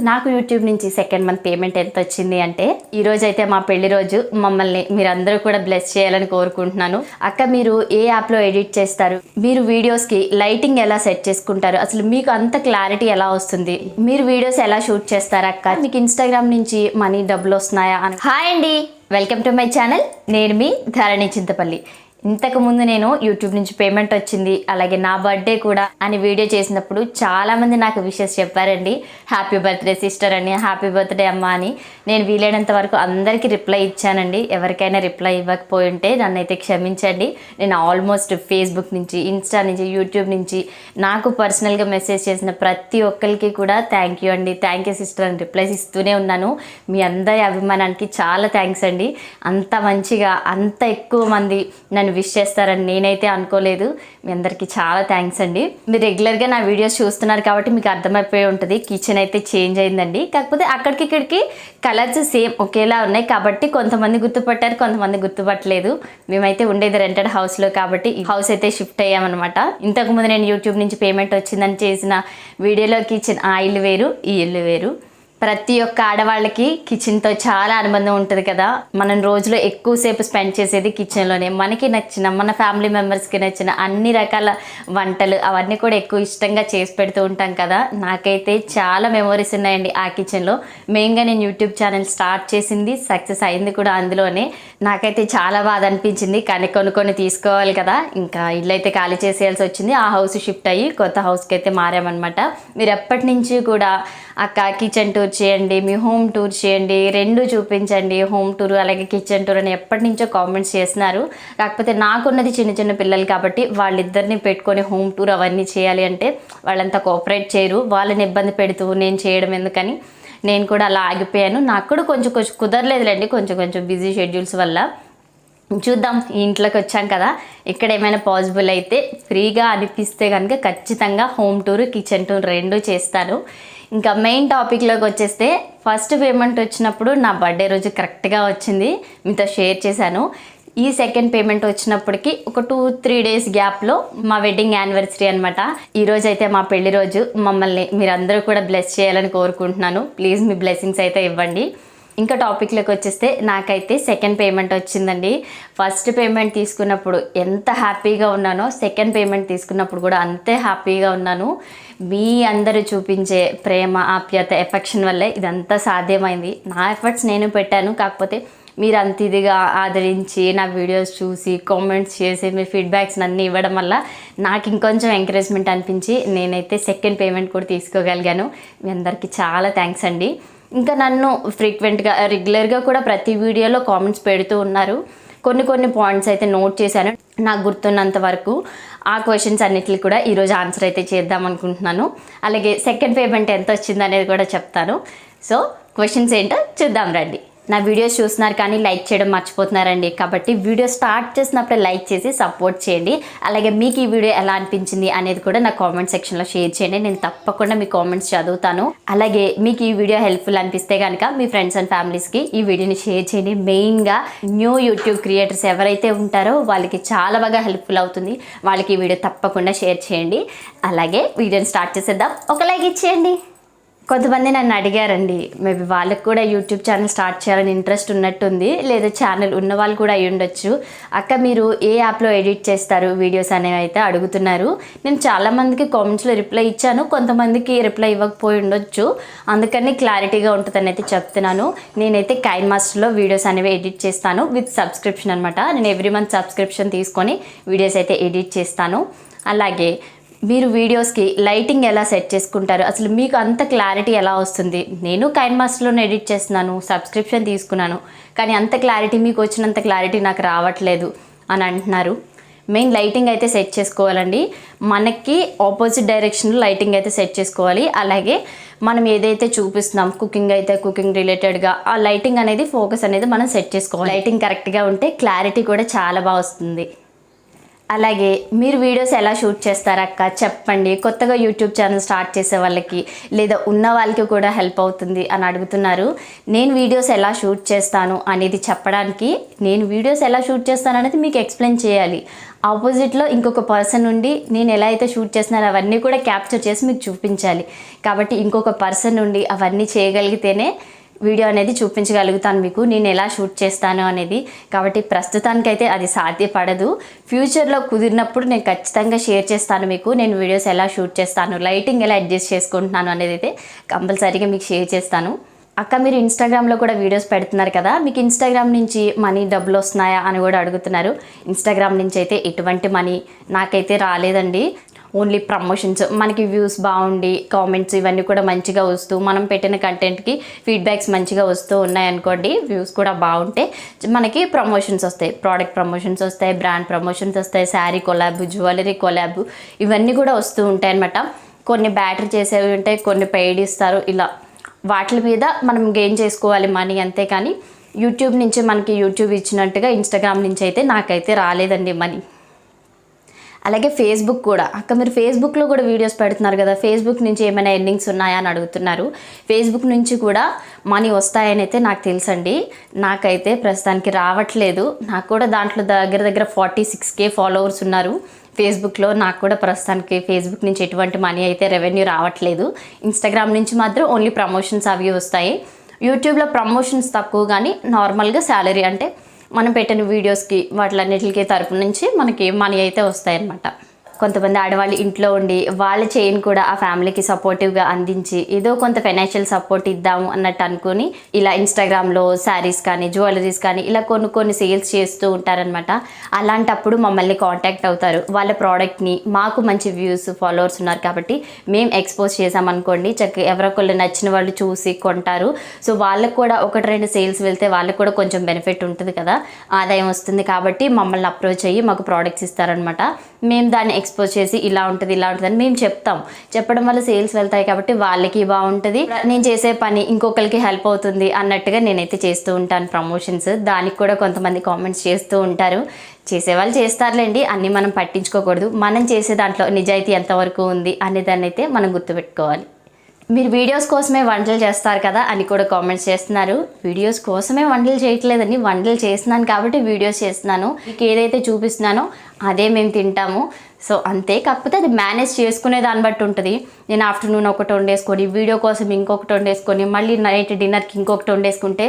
నాకు యూట్యూబ్ నుంచి second month payment ఎంత వచ్చింది అంటే ఈ రోజు అయితే మా పెళ్ళి రోజు మమ్మల్ని మీరందరూ కూడా బ్లెస్ చేయాలని కోరుకుంటున్నాను. అక్క మీరు ఏ యాప్లో ఎడిట్ చేస్తారు? మీరు వీడియోస్కి లైటింగ్ ఎలా సెట్ చేసుకుంటారు? అసలు మీకు అంత క్లారిటీ ఎలా వస్తుంది? మీరు వీడియోస్ ఎలా షూట్ చేస్తారు అక్క? మీకు ఇన్స్టాగ్రామ్ నుంచి మనీ డబ్బులు వస్తున్నాయా? అని. హాయ్ అండి వెల్కమ్ టు మై ఛానల్ నేను మీ ధరణి చింతపల్లి. ఇంతకు ముందు నేను యూట్యూబ్ నుంచి పేమెంట్ వచ్చింది అలాగే నా బర్త్డే కూడా అని వీడియో చేసినప్పుడు చాలామంది నాకు విషెస్ చెప్పారండి. హ్యాపీ బర్త్డే సిస్టర్ అని హ్యాపీ బర్త్డే అమ్మ అని. నేను వీలైనంత వరకు అందరికీ రిప్లై ఇచ్చానండి. ఎవరికైనా రిప్లై ఇవ్వకపోయి ఉంటే నన్ను అయితే క్షమించండి. నేను ఆల్మోస్ట్ ఫేస్బుక్ నుంచి ఇన్స్టా నుంచి యూట్యూబ్ నుంచి నాకు పర్సనల్గా మెసేజ్ చేసిన ప్రతి ఒక్కరికి కూడా థ్యాంక్ యూ అండి. థ్యాంక్ యూ సిస్టర్ అని రిప్లైస్ ఇస్తూనే ఉన్నాను. మీ అందరి అభిమానానికి చాలా థ్యాంక్స్ అండి. అంత మంచిగా అంత ఎక్కువ మంది నన్ను విష్ చేస్తారని నేనైతే అనుకోలేదు. మీ అందరికీ చాలా థ్యాంక్స్ అండి. మీరు రెగ్యులర్గా నా వీడియోస్ చూస్తున్నారు కాబట్టి మీకు అర్థమైపోయి ఉంటుంది. కిచెన్ అయితే చేంజ్ అయిందండి. కాకపోతే అక్కడికి ఇక్కడికి కలర్స్ సేమ్ ఒకేలా ఉన్నాయి కాబట్టి కొంతమంది గుర్తుపట్టారు కొంతమంది గుర్తుపట్టలేదు. మేమైతే ఉండేది రెంటెడ్ హౌస్లో కాబట్టి ఈ హౌస్ అయితే షిఫ్ట్ అయ్యామన్నమాట. ఇంతకుముందు నేను యూట్యూబ్ నుంచి పేమెంట్ వచ్చిందని చేసిన వీడియోలో కిచెన్ ఆ ఇల్లు వేరు ఈ ఇల్లు వేరు. ప్రతి ఒక్క ఆడవాళ్ళకి కిచెన్తో చాలా అనుబంధం ఉంటుంది కదా. మనం రోజులో ఎక్కువసేపు స్పెండ్ చేసేది కిచెన్లోనే. మనకి నచ్చిన మన ఫ్యామిలీ మెంబర్స్కి నచ్చిన అన్ని రకాల వంటలు అవన్నీ కూడా ఎక్కువ ఇష్టంగా చేసి పెడుతూ ఉంటాం కదా. నాకైతే చాలా మెమొరీస్ ఉన్నాయండి ఆ కిచెన్లో. మెయిన్గా నేను యూట్యూబ్ ఛానల్ స్టార్ట్ చేసింది సక్సెస్ అయింది కూడా అందులోనే. నాకైతే చాలా బాధ అనిపించింది కానీ కొన్ని కొన్ని తీసుకోవాలి కదా. ఇంకా ఇల్లు అయితే ఖాళీ చేసేయాల్సి వచ్చింది. ఆ హౌస్ షిఫ్ట్ అయ్యి కొత్త హౌస్కి అయితే మారామన్నమాట. మీరు ఎప్పటి నుంచి కూడా అక్క కిచెన్ టూర్ చేయండి మీ హోమ్ టూర్ చేయండి రెండు చూపించండి హోమ్ టూర్ అలాగే కిచెన్ టూర్ అని ఎప్పటి నుంచో కామెంట్స్ చేస్తున్నారు. కాకపోతే నాకున్నది చిన్న చిన్న పిల్లలు కాబట్టి వాళ్ళిద్దరిని పెట్టుకొని హోమ్ టూర్ అవన్నీ చేయాలి అంటే వాళ్ళంతా కోఆపరేట్ చేయరు. వాళ్ళని ఇబ్బంది పెడుతూ నేను చేయడం ఎందుకని నేను కూడా అలా ఆగిపోయాను. నాకు కూడా కొంచెం కొంచెం కుదరలేదులేండి. కొంచెం కొంచెం బిజీ షెడ్యూల్స్ వల్ల. చూద్దాం ఈ ఇంట్లోకి వచ్చాం కదా. ఇక్కడ ఏమైనా పాసిబుల్ అయితే ఫ్రీగా అనిపిస్తే కనుక ఖచ్చితంగా హోమ్ టూర్ కిచెన్ టూర్ రెండు చేస్తాను ఇంకా మెయిన్ టాపిక్లోకి వచ్చేస్తే ఫస్ట్ పేమెంట్ వచ్చినప్పుడు నా బర్త్డే రోజు కరెక్ట్గా వచ్చింది. మీతో షేర్ చేశాను. ఈ సెకండ్ పేమెంట్ వచ్చినప్పటికి ఒక టూ త్రీ డేస్ గ్యాప్లో మా వెడ్డింగ్ యానివర్సరీ అనమాట ఈరోజు అయితే మా పెళ్ళి రోజు. మమ్మల్ని మీరందరూ కూడా బ్లెస్ చేయాలని కోరుకుంటున్నాను. ప్లీజ్ మీ బ్లెస్సింగ్స్ అయితే ఇవ్వండి. ఇంకా టాపిక్లోకి వచ్చేస్తే నాకైతే సెకండ్ పేమెంట్ వచ్చిందండి. ఫస్ట్ పేమెంట్ తీసుకున్నప్పుడు ఎంత హ్యాపీగా ఉన్నానో సెకండ్ పేమెంట్ తీసుకున్నప్పుడు కూడా అంతే హ్యాపీగా ఉన్నాను. మీ అందరూ చూపించే ప్రేమ ఆప్యాయత ఎఫెక్షన్ వల్లే ఇదంతా సాధ్యమైంది. నా ఎఫర్ట్స్ నేను పెట్టాను. కాకపోతే మీరు అంత ఇదిగా ఆదరించి నా వీడియోస్ చూసి కామెంట్స్ చేసి మీ ఫీడ్బ్యాక్స్ అన్నీ ఇవ్వడం వల్ల నాకు ఇంకొంచెం ఎంకరేజ్మెంట్ అనిపించి నేనైతే సెకండ్ పేమెంట్ కూడా తీసుకోగలిగాను. మీ అందరికీ చాలా థ్యాంక్స్ అండి. ఇంకా నన్ను ఫ్రీక్వెంట్గా రెగ్యులర్గా uh, కూడా ప్రతి వీడియోలో కామెంట్స్ పెడుతూ ఉన్నారు. కొన్ని కొన్ని పాయింట్స్ అయితే నోట్ చేశాను. నాకు గుర్తున్నంత వరకు ఆ క్వశ్చన్స్ అన్నిటికి కూడా ఈరోజు ఆన్సర్ అయితే చేద్దాం అనుకుంటున్నాను. అలాగే సెకండ్ పేమెంట్ ఎంత వచ్చింది అనేది కూడా చెప్తాను. సో క్వశ్చన్స్ ఏంటో చూద్దాం రండి. నా వీడియోస్ చూస్తున్నారు కానీ లైక్ చేయడం మర్చిపోతున్నారండి. కాబట్టి వీడియో స్టార్ట్ చేసినప్పుడే లైక్ చేసి సపోర్ట్ చేయండి. అలాగే మీకు ఈ వీడియో ఎలా అనిపించింది అనేది కూడా నా కామెంట్ సెక్షన్లో షేర్ చేయండి. నేను తప్పకుండా మీ కామెంట్స్ చదువుతాను. అలాగే మీకు ఈ వీడియో హెల్ప్ఫుల్ అనిపిస్తే కనుక మీ ఫ్రెండ్స్ అండ్ ఫ్యామిలీస్కి ఈ వీడియోని షేర్ చేయండి. మెయిన్గా న్యూ యూట్యూబ్ క్రియేటర్స్ ఎవరైతే ఉంటారో వాళ్ళకి చాలా బాగా హెల్ప్ఫుల్ అవుతుంది. వాళ్ళకి ఈ వీడియో తప్పకుండా షేర్ చేయండి. అలాగే వీడియోని స్టార్ట్ చేసేద్దాం. ఒక లైక్ ఇచ్చేయండి. కొంతమంది నన్ను అడిగారండి మేబీ వాళ్ళకి కూడా యూట్యూబ్ ఛానల్ స్టార్ట్ చేయాలని ఇంట్రెస్ట్ ఉన్నట్టుంది లేదా ఛానల్ ఉన్న వాళ్ళు కూడా అయి ఉండొచ్చు. అక్క మీరు ఏ యాప్లో ఎడిట్ చేస్తారు వీడియోస్ అనేవి అయితే అడుగుతున్నారు. నేను చాలామందికి కామెంట్స్లో రిప్లై ఇచ్చాను కొంతమందికి రిప్లై ఇవ్వకపోయి ఉండొచ్చు. అందుకని క్లారిటీగా ఉంటుందని అయితే చెప్తున్నాను. నేనైతే కైన్ మాస్టర్లో వీడియోస్ అనేవి ఎడిట్ చేస్తాను విత్ సబ్స్క్రిప్షన్ అనమాట నేను ఎవ్రీ మంత్ సబ్స్క్రిప్షన్ తీసుకొని వీడియోస్ అయితే ఎడిట్ చేస్తాను. అలాగే మీరు వీడియోస్కి లైటింగ్ ఎలా సెట్ చేసుకుంటారు? అసలు మీకు అంత క్లారిటీ ఎలా వస్తుంది? నేను కైన్ మాస్టర్లోనే ఎడిట్ చేస్తున్నాను సబ్స్క్రిప్షన్ తీసుకున్నాను కానీ అంత క్లారిటీ మీకు వచ్చినంత క్లారిటీ నాకు రావట్లేదు అని అంటున్నారు. మెయిన్ లైటింగ్ అయితే సెట్ చేసుకోవాలండి. మనకి ఆపోజిట్ డైరెక్షన్లో లైటింగ్ అయితే సెట్ చేసుకోవాలి. అలాగే మనం ఏదైతే చూపిస్తున్నాం కుకింగ్ అయితే కుకింగ్ రిలేటెడ్గా ఆ లైటింగ్ అనేది ఫోకస్ అనేది మనం సెట్ చేసుకోవాలి. లైటింగ్ కరెక్ట్గా ఉంటే క్లారిటీ కూడా చాలా బాగా వస్తుంది. అలాగే మీరు వీడియోస్ ఎలా షూట్ చేస్తారక్క చెప్పండి. కొత్తగా యూట్యూబ్ ఛానల్ స్టార్ట్ చేసే వాళ్ళకి లేదా ఉన్న వాళ్ళకి కూడా హెల్ప్ అవుతుంది అని అడుగుతున్నారు. నేను వీడియోస్ ఎలా షూట్ చేస్తాను అనేది చెప్పడానికి నేను వీడియోస్ ఎలా షూట్ చేస్తాను అనేది మీకు ఎక్స్ప్లెయిన్ చేయాలి. ఆపోజిట్లో ఇంకొక పర్సన్ నుండి నేను ఎలా అయితే షూట్ చేస్తున్నానో అవన్నీ కూడా క్యాప్చర్ చేసి మీకు చూపించాలి. కాబట్టి ఇంకొక పర్సన్ నుండి అవన్నీ చేయగలిగితేనే వీడియో అనేది చూపించగలుగుతాను మీకు నేను ఎలా షూట్ చేస్తాను అనేది. కాబట్టి ప్రస్తుతానికైతే అది సాధ్యపడదు. ఫ్యూచర్లో కుదిరినప్పుడు నేను ఖచ్చితంగా షేర్ చేస్తాను మీకు నేను వీడియోస్ ఎలా షూట్ చేస్తాను లైటింగ్ ఎలా అడ్జస్ట్ చేసుకుంటున్నాను అనేది అయితే కంపల్సరీగా మీకు షేర్ చేస్తాను. అక్క మీరు ఇన్స్టాగ్రామ్లో కూడా వీడియోస్ పెడుతున్నారు కదా మీకు ఇన్స్టాగ్రామ్ నుంచి మనీ డబ్బులు వస్తున్నాయా అని కూడా అడుగుతున్నారు. ఇన్స్టాగ్రామ్ నుంచి అయితే ఎటువంటి మనీ నాకైతే రాలేదండి. Only promotions. మనకి వ్యూస్ బాగుండి కామెంట్స్ ఇవన్నీ కూడా మంచిగా వస్తూ మనం పెట్టిన కంటెంట్కి ఫీడ్బ్యాక్స్ మంచిగా వస్తూ ఉన్నాయనుకోండి వ్యూస్ కూడా బాగుంటే మనకి ప్రమోషన్స్ వస్తాయి. ప్రోడక్ట్ ప్రమోషన్స్ వస్తాయి బ్రాండ్ ప్రమోషన్స్ వస్తాయి శారీ కొలాబ్ జ్యువెలరీ కొలాబ్ ఇవన్నీ కూడా వస్తూ ఉంటాయి అనమాట కొన్ని బ్యాటరీ చేసేవి ఉంటాయి కొన్ని పెయిడ్ ఇస్తారు ఇలా. వాటి మీద మనం గెయిన్ చేసుకోవాలి మనీ అంతే కానీ యూట్యూబ్ నుంచి మనకి యూట్యూబ్ ఇచ్చినట్టుగా ఇన్స్టాగ్రామ్ నుంచి అయితే నాకైతే రాలేదండి మనీ. అలాగే ఫేస్బుక్ కూడా. అక్క మీరు ఫేస్బుక్లో కూడా వీడియోస్ పెడుతున్నారు కదా? ఫేస్బుక్ నుంచి ఏమైనా ఎర్నింగ్స్ ఉన్నాయా అని అడుగుతున్నారు. ఫేస్బుక్ నుంచి కూడా మనీ వస్తాయని అయితే నాకు తెలుసండి. నాకైతే ప్రస్తుతానికి రావట్లేదు. నాకు కూడా దాంట్లో దగ్గర దగ్గర ఫార్టీ సిక్స్ కే ఫాలోవర్స్ ఉన్నారు. ఫేస్బుక్లో నాకు కూడా ప్రస్తుతానికి ఫేస్బుక్ నుంచి ఎటువంటి మనీ అయితే రెవెన్యూ రావట్లేదు. ఇన్స్టాగ్రామ్ నుంచి మాత్రం ఓన్లీ ప్రమోషన్స్ అవి వస్తాయి. యూట్యూబ్లో ప్రమోషన్స్ తక్కువ కానీ నార్మల్గా శాలరీ అంటే మనం పెట్టిన వీడియోస్కి వాటిలన్నిటికి తరపు నుంచి మనకి మనీ అయితే వస్తాయన్నమాట. కొంతమంది ఆడవాళ్ళు ఇంట్లో ఉండి వాళ్ళ చైన్ కూడా ఆ ఫ్యామిలీకి సపోర్టివ్గా అందించి ఏదో కొంత ఫైనాన్షియల్ సపోర్ట్ ఇద్దాము అన్నట్టు అనుకుని ఇలా ఇన్స్టాగ్రామ్లో శారీస్ కానీ జ్యువెలరీస్ కానీ ఇలా కొన్ని కొన్ని సేల్స్ చేస్తూ ఉంటారనమాట అలాంటప్పుడు మమ్మల్ని కాంటాక్ట్ అవుతారు. వాళ్ళ ప్రోడక్ట్ని మాకు మంచి వ్యూస్ ఫాలోవర్స్ ఉన్నారు కాబట్టి మేము ఎక్స్పోజ్ చేసామనుకోండి చక్కగా ఎవరొకళ్ళు నచ్చిన వాళ్ళు చూసి కొంటారు. సో వాళ్ళకు కూడా ఒకటి రెండు సేల్స్ వెళ్తే వాళ్ళకి కూడా కొంచెం బెనిఫిట్ ఉంటుంది కదా. ఆదాయం వస్తుంది కాబట్టి మమ్మల్ని అప్రోచ్ అయ్యి మాకు ప్రోడక్ట్స్ ఇస్తారనమాట మేము దాన్ని ఎక్స్పోజ్ చేసి ఇలా ఉంటుంది ఇలా ఉంటుంది అని మేము చెప్తాం. చెప్పడం వల్ల సేల్స్ వెళ్తాయి కాబట్టి వాళ్ళకి బాగుంటుంది. నేను చేసే పని ఇంకొకరికి హెల్ప్ అవుతుంది అన్నట్టుగా నేనైతే చేస్తూ ఉంటాను ప్రమోషన్స్ దానికి కూడా కొంతమంది కామెంట్స్ చేస్తూ ఉంటారు. చేసేవాళ్ళు చేస్తారులేండి అన్నీ మనం పట్టించుకోకూడదు. మనం చేసే దాంట్లో నిజాయితీ ఎంతవరకు ఉంది అనే దాన్ని అయితే మనం గుర్తుపెట్టుకోవాలి. మీరు వీడియోస్ కోసమే వంటలు చేస్తారు కదా అని కూడా కామెంట్స్ చేస్తున్నారు. వీడియోస్ కోసమే వంటలు చేయట్లేదని వంటలు చేస్తున్నాను కాబట్టి వీడియోస్ చేస్తున్నాను. మీకు ఏదైతే చూపిస్తున్నానో అదే మేము తింటాము. సో అంతే కాకపోతే అది మేనేజ్ చేసుకునే దాన్ని బట్టి ఉంటుంది. నేను ఆఫ్టర్నూన్ ఒకటి వండేసుకొని వీడియో కోసం ఇంకొకటి వండేసుకొని మళ్ళీ నైట్ డిన్నర్కి ఇంకొకటి వండేసుకుంటే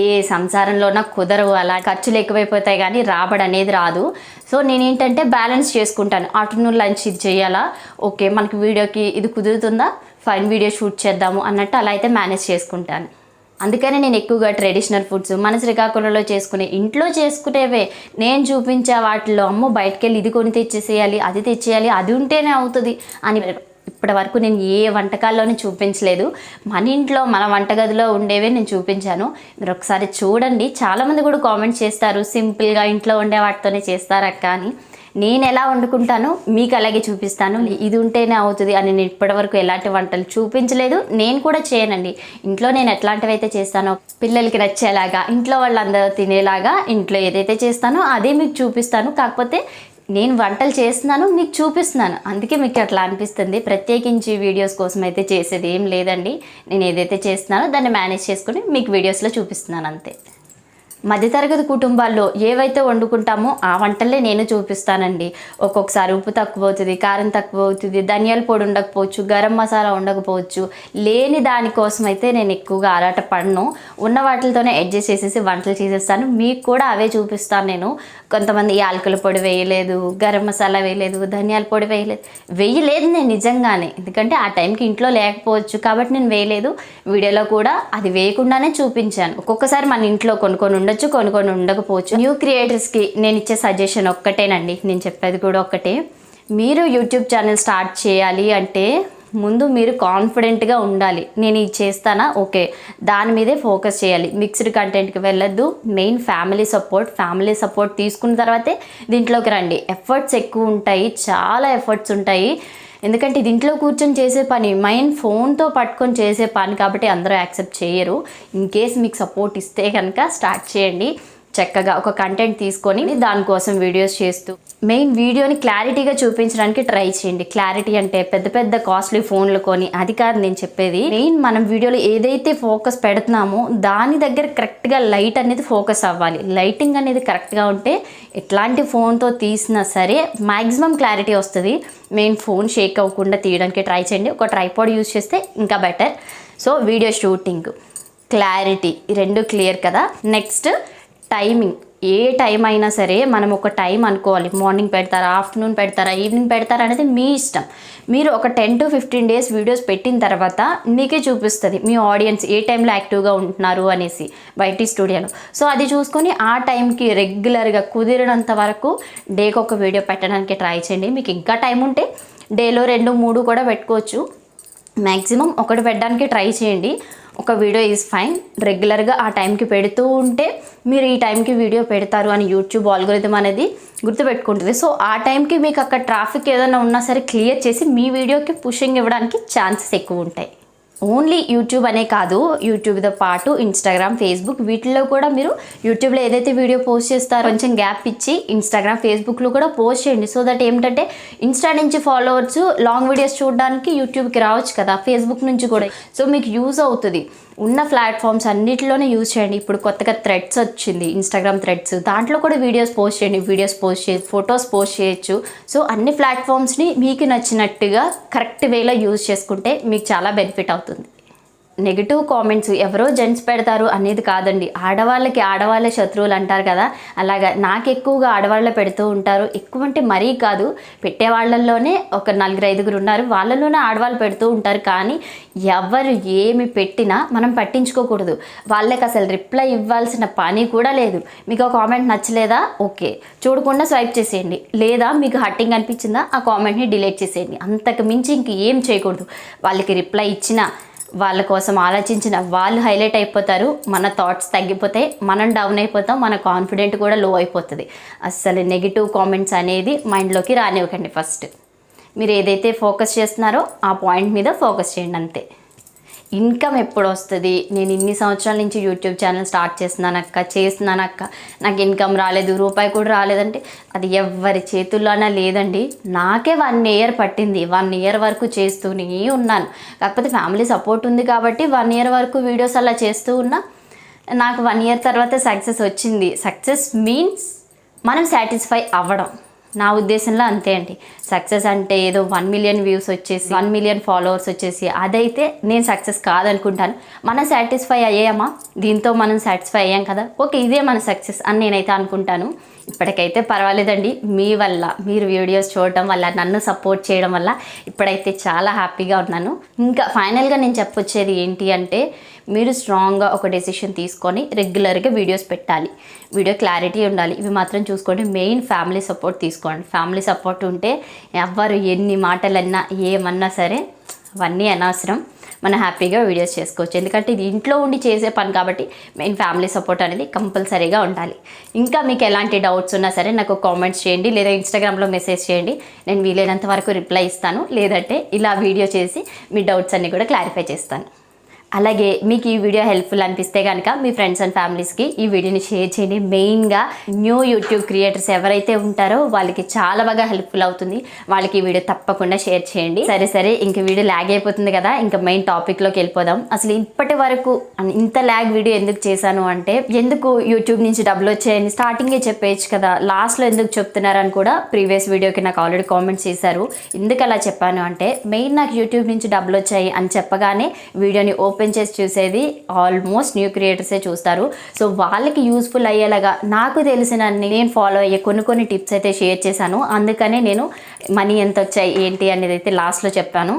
ఏ సంసారంలో నాకు కుదరవు అలా ఖర్చులు ఎక్కువైపోతాయి కానీ రాబడి అనేది రాదు. సో నేను ఏంటంటే బ్యాలెన్స్ చేసుకుంటాను. ఆఫ్టర్నూన్ లంచ్ ఇది చేయాలా? ఓకే మనకి వీడియోకి ఇది కుదురుతుందా? ఫైన్ వీడియో షూట్ చేద్దాము అన్నట్టు అలా అయితే మేనేజ్ చేసుకుంటాను. అందుకనే నేను ఎక్కువగా ట్రెడిషనల్ ఫుడ్స్ మన శ్రీకాకుళంలో చేసుకునే ఇంట్లో చేసుకునేవే. నేను చూపించే వాటిలో అమ్మో బయటకు వెళ్ళి ఇది కొని తెచ్చేసేయాలి అది తెచ్చేయాలి అది ఉంటేనే అవుతుంది అని ఇప్పటి వరకు నేను ఏ వంటకాల్లోనే చూపించలేదు. మన ఇంట్లో మన వంటగదిలో ఉండేవే నేను చూపించాను. మీరు ఒకసారి చూడండి. చాలామంది కూడా కామెంట్స్ చేస్తారు సింపుల్గా ఇంట్లో ఉండే వాటితోనే చేస్తారక్క అని. నేను ఎలా వండుకుంటానో మీకు అలాగే చూపిస్తాను. ఇది ఉంటేనే అవుతుంది అని నేను ఇప్పటివరకు ఎలాంటి వంటలు చూపించలేదు. నేను కూడా చేయనండి. ఇంట్లో నేను ఎట్లాంటివి అయితే చేస్తానో పిల్లలకి నచ్చేలాగా ఇంట్లో వాళ్ళందరూ తినేలాగా ఇంట్లో ఏదైతే చేస్తానో అదే మీకు చూపిస్తాను. కాకపోతే నేను వంటలు చేస్తున్నాను మీకు చూపిస్తున్నాను. అందుకే మీకు అట్లా అనిపిస్తుంది. ప్రత్యేకించి వీడియోస్ కోసం అయితే చేసేది ఏం లేదండి. నేను ఏదైతే చేస్తున్నానో దాన్ని మేనేజ్ చేసుకుని మీకు వీడియోస్లో చూపిస్తున్నాను అంతే. మధ్యతరగతి కుటుంబాల్లో ఏవైతే వండుకుంటామో ఆ వంటలే నేను చూపిస్తానండి. ఒక్కొక్కసారి ఉప్పు తక్కువ అవుతుంది కారం తక్కువ అవుతుంది ధనియాల పొడి ఉండకపోవచ్చు గరం మసాలా ఉండకపోవచ్చు. లేని దానికోసం అయితే నేను ఎక్కువగా ఆరాట పడను. ఉన్న వాటితోనే అడ్జస్ట్ చేసేసి వంటలు చేసేస్తాను. మీకు కూడా అవే చూపిస్తాను నేను. కొంతమంది యాలకుల పొడి వేయలేదు గరం మసాలా వేయలేదు ధనియాల పొడి వేయలేదు. వేయలేదు నేను నిజంగానే. ఎందుకంటే ఆ టైంకి ఇంట్లో లేకపోవచ్చు కాబట్టి నేను వేయలేదు. వీడియోలో కూడా అది వేయకుండానే చూపించాను. ఒక్కొక్కసారి మన ఇంట్లో కొనుక్కొని ఉండొచ్చు కొన్ని కొన్ని ఉండకపోవచ్చు న్యూ క్రియేటర్స్కి నేను ఇచ్చే సజెషన్ ఒక్కటేనండి. నేను చెప్పేది కూడా ఒక్కటే. మీరు యూట్యూబ్ ఛానల్ స్టార్ట్ చేయాలి అంటే ముందు మీరు కాన్ఫిడెంట్గా ఉండాలి. నేను ఇది చేస్తానా? ఓకే. దాని మీదే ఫోకస్ చేయాలి. మిక్స్డ్ కంటెంట్కి వెళ్ళొద్దు. Main family support family support తీసుకున్న తర్వాతే దీంట్లోకి రండి. ఎఫర్ట్స్ ఎక్కువ ఉంటాయి. చాలా ఎఫర్ట్స్ ఉంటాయి. ఎందుకంటే ఇది ఇంట్లో కూర్చొని చేసే పని. మైండ్ ఫోన్తో పట్టుకొని చేసే పని కాబట్టి అందరూ యాక్సెప్ట్ చేయరు. ఇన్ కేస్ మీకు సపోర్ట్ ఇస్తే కనుక స్టార్ట్ చేయండి. చక్కగా ఒక కంటెంట్ తీసుకొని దానికోసం వీడియోస్ చేస్తూ మెయిన్ వీడియోని క్లారిటీగా చూపించడానికి ట్రై చేయండి. క్లారిటీ అంటే పెద్ద పెద్ద కాస్ట్లీ ఫోన్లు కొని అది కాదు నేను చెప్పేది. మెయిన్ మనం వీడియోలో ఏదైతే ఫోకస్ పెడుతున్నామో దాని దగ్గర కరెక్ట్గా లైట్ అనేది ఫోకస్ అవ్వాలి. లైటింగ్ అనేది కరెక్ట్గా ఉంటే ఎట్లాంటి ఫోన్తో తీసినా సరే మ్యాక్సిమం క్లారిటీ వస్తుంది. మెయిన్ ఫోన్ షేక్ అవ్వకుండా తీయడానికి ట్రై చేయండి. ఒక ట్రైపాడ్ యూజ్ చేస్తే ఇంకా better so video shooting clarity ఈ రెండు క్లియర్ కదా. నెక్స్ట్ టైమింగ్ ఏ టైం అయినా సరే మనం ఒక టైం అనుకోవాలి. మార్నింగ్ పెడతారా ఆఫ్టర్నూన్ పెడతారా ఈవినింగ్ పెడతారా అనేది మీ ఇష్టం. మీరు ఒక ten to fifteen days videos పెట్టిన తర్వాత మీకే చూపిస్తుంది మీ ఆడియన్స్ ఏ టైంలో యాక్టివ్గా ఉంటున్నారు అనేసి బయటి స్టూడియోలో. సో అది చూసుకొని ఆ టైంకి రెగ్యులర్గా కుదిరినంత వరకు డేకి ఒక వీడియో పెట్టడానికి ట్రై చేయండి. మీకు ఇంకా టైం ఉంటే డేలో రెండు మూడు కూడా పెట్టుకోవచ్చు. మ్యాక్సిమం ఒకటి పెట్టడానికి ట్రై చేయండి. ఒక వీడియో ఈజ్ ఫైన్ రెగ్యులర్గా ఆ టైంకి పెడుతూ ఉంటే మీరు ఈ టైంకి వీడియో పెడతారు అని యూట్యూబ్ ఆల్గోరిథం అనేది గుర్తుపెట్టుకుంటుంది. సో ఆ టైంకి మీకు అక్కడ ట్రాఫిక్ ఏదైనా ఉన్నా సరే క్లియర్ చేసి మీ వీడియోకి పుషింగ్ ఇవ్వడానికి ఛాన్సెస్ ఎక్కువ ఉంటాయి. ఓన్లీ యూట్యూబ్ అనే కాదు యూట్యూబ్తో పాటు ఇన్స్టాగ్రామ్ ఫేస్బుక్ వీటిలో కూడా మీరు యూట్యూబ్లో ఏదైతే వీడియో పోస్ట్ చేస్తారో కొంచెం గ్యాప్ ఇచ్చి ఇన్స్టాగ్రామ్ ఫేస్బుక్లో కూడా పోస్ట్ చేయండి. సో దట్ ఏమిటంటే ఇన్స్టా నుంచి ఫాలోవర్స్ లాంగ్ వీడియోస్ చూడడానికి యూట్యూబ్కి రావచ్చు కదా ఫేస్బుక్ నుంచి కూడా. సో మీకు యూజ్ అవుతుంది. ఉన్న ప్లాట్ఫామ్స్ అన్నిటిలోనే యూజ్ చేయండి. ఇప్పుడు కొత్తగా థ్రెడ్స్ వచ్చింది ఇన్స్టాగ్రామ్ థ్రెడ్స్ దాంట్లో కూడా వీడియోస్ పోస్ట్ చేయండి. వీడియోస్ పోస్ట్ చేయ ఫొటోస్ పోస్ట్ చేయొచ్చు. సో అన్ని ప్లాట్ఫామ్స్ని మీకు నచ్చినట్టుగా కరెక్ట్ వేలో యూజ్ చేసుకుంటే మీకు చాలా బెనిఫిట్ అవుతుంది. yaptın? నెగిటివ్ కామెంట్స్ ఎవరో జెంట్స్ పెడతారు అనేది కాదండి. ఆడవాళ్ళకి ఆడవాళ్ళే శత్రువులు అంటారు కదా. అలాగా నాకు ఎక్కువగా ఆడవాళ్ళే పెడుతూ ఉంటారు. ఎక్కువ అంటే మరీ కాదు. పెట్టే వాళ్ళల్లోనే ఒక నలుగురు ఐదుగురు ఉన్నారు. వాళ్ళలోనే ఆడవాళ్ళు పెడుతూ ఉంటారు. కానీ ఎవరు ఏమి పెట్టినా మనం పట్టించుకోకూడదు. వాళ్ళకి అసలు రిప్లై ఇవ్వాల్సిన పని కూడా లేదు. మీకు ఆ కామెంట్ నచ్చలేదా? ఓకే. చూడకుండా స్వైప్ చేసేయండి. లేదా మీకు హట్టింగ్ అనిపించిందా? ఆ కామెంట్ని డిలీట్ చేసేయండి. అంతకు మించి ఇంక ఏం చేయకూడదు. వాళ్ళకి రిప్లై ఇచ్చినా వాళ్ళ కోసం ఆలోచించిన వాళ్ళు హైలైట్ అయిపోతారు మన థాట్స్ తగ్గిపోతాయి మనం డౌన్ అయిపోతాం మన కాన్ఫిడెంట్ కూడా లో అయిపోతుంది. అస్సలు నెగిటివ్ కామెంట్స్ అనేది మైండ్లోకి రానివ్వకండి ఫస్ట్ మీరు ఏదైతే ఫోకస్ చేస్తున్నారో ఆ పాయింట్ మీద ఫోకస్ చేయండి అంతే. ఇన్కమ్ ఎప్పుడు వస్తుంది నేను ఇన్ని సంవత్సరాల నుంచి యూట్యూబ్ ఛానల్ స్టార్ట్ చేస్తున్నానక్క అక్క నాకు ఇన్కమ్ రాలేదు రూపాయి కూడా రాలేదంటే అది ఎవరి చేతుల్లోనా లేదండి. నాకే వన్ ఇయర్ పట్టింది వన్ ఇయర్ వరకు చేస్తూనే ఉన్నాను. కాకపోతే ఫ్యామిలీ సపోర్ట్ ఉంది కాబట్టి వన్ ఇయర్ వరకు వీడియోస్ అలా చేస్తూ ఉన్నా. నాకు వన్ ఇయర్ తర్వాత సక్సెస్ వచ్చింది. సక్సెస్ మీన్స్ మనం సాటిస్ఫై అవ్వడం. నా ఉద్దేశంలో అంతే అండి. సక్సెస్ అంటే ఏదో వన్ మిలియన్ వ్యూస్ వచ్చేసి వన్ మిలియన్ ఫాలోవర్స్ వచ్చేసి అదైతే నేను సక్సెస్ కాదనుకుంటాను. మనం సాటిస్ఫై అయ్యామా? దీంతో మనం సాటిస్ఫై అయ్యాం కదా. ఓకే ఇదే మన సక్సెస్ అని నేనైతే అనుకుంటాను. ఇప్పటికైతే పర్వాలేదండి. మీ వల్ల మీరు వీడియోస్ చూడటం వల్ల నన్ను సపోర్ట్ చేయడం వల్ల ఇప్పుడైతే చాలా హ్యాపీగా ఉన్నాను. ఇంకా ఫైనల్గా నేను చెప్పొచ్చేది ఏంటి అంటే మీరు స్ట్రాంగ్గా ఒక డెసిషన్ తీసుకొని రెగ్యులర్గా వీడియోస్ పెట్టాలి. వీడియో క్లారిటీ ఉండాలి. ఇవి మాత్రం చూసుకోండి. మెయిన్ ఫ్యామిలీ సపోర్ట్ తీసుకోండి. ఫ్యామిలీ సపోర్ట్ ఉంటే ఎవ్వరు ఎన్ని మాటలన్నా ఏమన్నా సరే అవన్నీ అనవసరం. మనం హ్యాపీగా వీడియోస్ చేసుకోవచ్చు. ఎందుకంటే ఇది ఇంట్లో ఉండి చేసే పని కాబట్టి మెయిన్ ఫ్యామిలీ సపోర్ట్ అనేది కంపల్సరీగా ఉండాలి. ఇంకా మీకు ఎలాంటి డౌట్స్ ఉన్నా సరే నాకు కామెంట్స్ చేయండి లేదా ఇన్స్టాగ్రామ్లో మెసేజ్ చేయండి. నేను వీలైనంత వరకు రిప్లై ఇస్తాను. లేదంటే ఇలా వీడియో చేసి మీ డౌట్స్ అన్నీ కూడా క్లారిఫై చేస్తాను. అలాగే మీకు ఈ వీడియో హెల్ప్ఫుల్ అనిపిస్తే కనుక మీ ఫ్రెండ్స్ అండ్ ఫ్యామిలీస్కి ఈ వీడియోని షేర్ చేయండి. మెయిన్గా న్యూ యూట్యూబ్ క్రియేటర్స్ ఎవరైతే ఉంటారో వాళ్ళకి చాలా బాగా హెల్ప్ఫుల్ అవుతుంది. వాళ్ళకి ఈ వీడియో తప్పకుండా షేర్ చేయండి. సరే సరే ఇంక వీడియో ల్యాగ్ అయిపోతుంది కదా ఇంకా మెయిన్ టాపిక్లోకి వెళ్ళిపోదాం. అసలు ఇప్పటి వరకు ఇంత ల్యాగ్ వీడియో ఎందుకు చేశాను అంటే ఎందుకు యూట్యూబ్ నుంచి డబ్బులు వచ్చాయని స్టార్టింగే చెప్పేయచ్చు కదా లాస్ట్లో ఎందుకు చెప్తున్నారని కూడా ప్రీవియస్ వీడియోకి నాకు ఆల్రెడీ కామెంట్స్ చేశారు. ఎందుకు అలా చెప్పాను అంటే మెయిన్ నాకు యూట్యూబ్ నుంచి డబ్బులు వచ్చాయి అని చెప్పగానే వీడియోని ఓపెన్ ఓపెన్ చేసి చూసేది ఆల్మోస్ట్ న్యూ క్రియేటర్సే చూస్తారు. సో వాళ్ళకి యూస్ఫుల్ అయ్యేలాగా నాకు తెలిసిన నేను ఫాలో అయ్యే కొన్ని కొన్ని టిప్స్ అయితే షేర్ చేశాను. అందుకనే నేను మనీ ఎంత వచ్చాయి ఏంటి అనేది అయితే లాస్ట్లో చెప్పాను.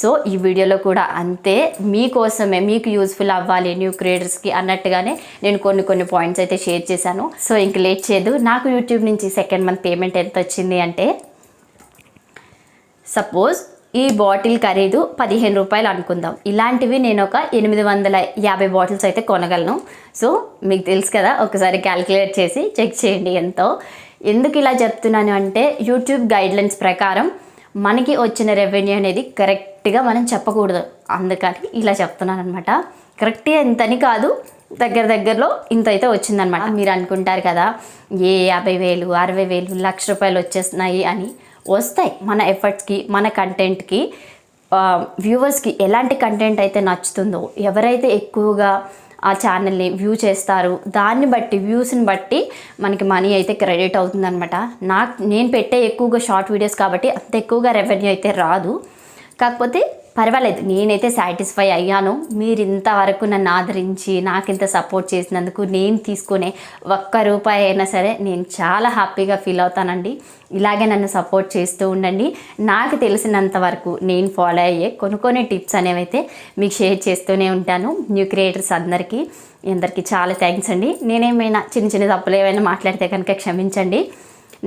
సో ఈ వీడియోలో కూడా అంతే. మీకోసమే మీకు యూస్ఫుల్ అవ్వాలి న్యూ క్రియేటర్స్కి అన్నట్టుగానే నేను కొన్ని కొన్ని పాయింట్స్ అయితే షేర్ చేశాను. సో ఇంక లేట్ చేయదు. నాకు యూట్యూబ్ నుంచి సెకండ్ మంత్ పేమెంట్ ఎంత వచ్చింది అంటే సపోజ్ ఈ బాటిల్ ఖరీదు పదిహేను రూపాయలు అనుకుందాం. ఇలాంటివి నేను ఒక ఎనిమిది వందల యాభై బాటిల్స్ అయితే కొనగలను. సో మీకు తెలుసు కదా ఒకసారి క్యాలిక్యులేట్ చేసి చెక్ చేయండి ఎంతో. ఎందుకు ఇలా చెప్తున్నాను అంటే యూట్యూబ్ గైడ్లైన్స్ ప్రకారం మనకి వచ్చిన రెవెన్యూ అనేది కరెక్ట్గా మనం చెప్పకూడదు. అందుకని ఇలా చెప్తున్నాను అనమాట కరెక్ట్గా ఎంతని కాదు దగ్గర దగ్గరలో ఇంత అయితే వచ్చిందనమాట మీరు అనుకుంటారు కదా ఏ యాభై వేలు అరవై వేలు లక్ష రూపాయలు వచ్చేస్తున్నాయి అని. వస్తాయి మన ఎఫర్ట్స్కి మన కంటెంట్కి. వ్యూవర్స్కి ఎలాంటి కంటెంట్ అయితే నచ్చుతుందో ఎవరైతే ఎక్కువగా ఆ ఛానల్ని వ్యూ చేస్తారు దాన్ని బట్టి వ్యూస్ని బట్టి మనకి మనీ అయితే క్రెడిట్ అవుతుందనమాట నాకు నేను పెట్టే ఎక్కువగా షార్ట్ వీడియోస్ కాబట్టి అంత ఎక్కువగా రెవెన్యూ అయితే రాదు. కాకపోతే పర్వాలేదు నేనైతే సాటిస్ఫై అయ్యాను. మీరు ఇంతవరకు నన్ను ఆదరించి నాకు ఇంత సపోర్ట్ చేసినందుకు నేను తీసుకునే ఒక్క రూపాయి అయినా సరే నేను చాలా హ్యాపీగా ఫీల్ అవుతానండి. ఇలాగే నన్ను సపోర్ట్ చేస్తూ ఉండండి. నాకు తెలిసినంత వరకు నేను ఫాలో అయ్యే కొన్ని కొన్ని టిప్స్ అనేవి అయితే మీకు షేర్ చేస్తూనే ఉంటాను. న్యూ క్రియేటర్స్ అందరికీ అందరికీ చాలా థ్యాంక్స్ అండి. నేనేమైనా చిన్న చిన్న తప్పులు ఏమైనా మాట్లాడితే కనుక క్షమించండి.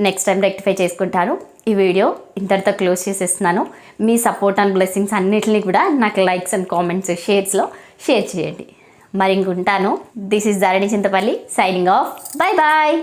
నెక్స్ట్ టైం రెక్టిఫై చేసుకుంటాను. ఈ వీడియో ఇంతటితో క్లోజ్ చేసేస్తున్నాను. మీ సపోర్ట్ అండ్ బ్లెస్సింగ్స్ అన్నిటిని కూడా నాకు లైక్స్ అండ్ కామెంట్స్ షేర్స్లో షేర్ చేయండి. మరి ఇంకుంటాను this is Dharani Chintapalli signing off bye bye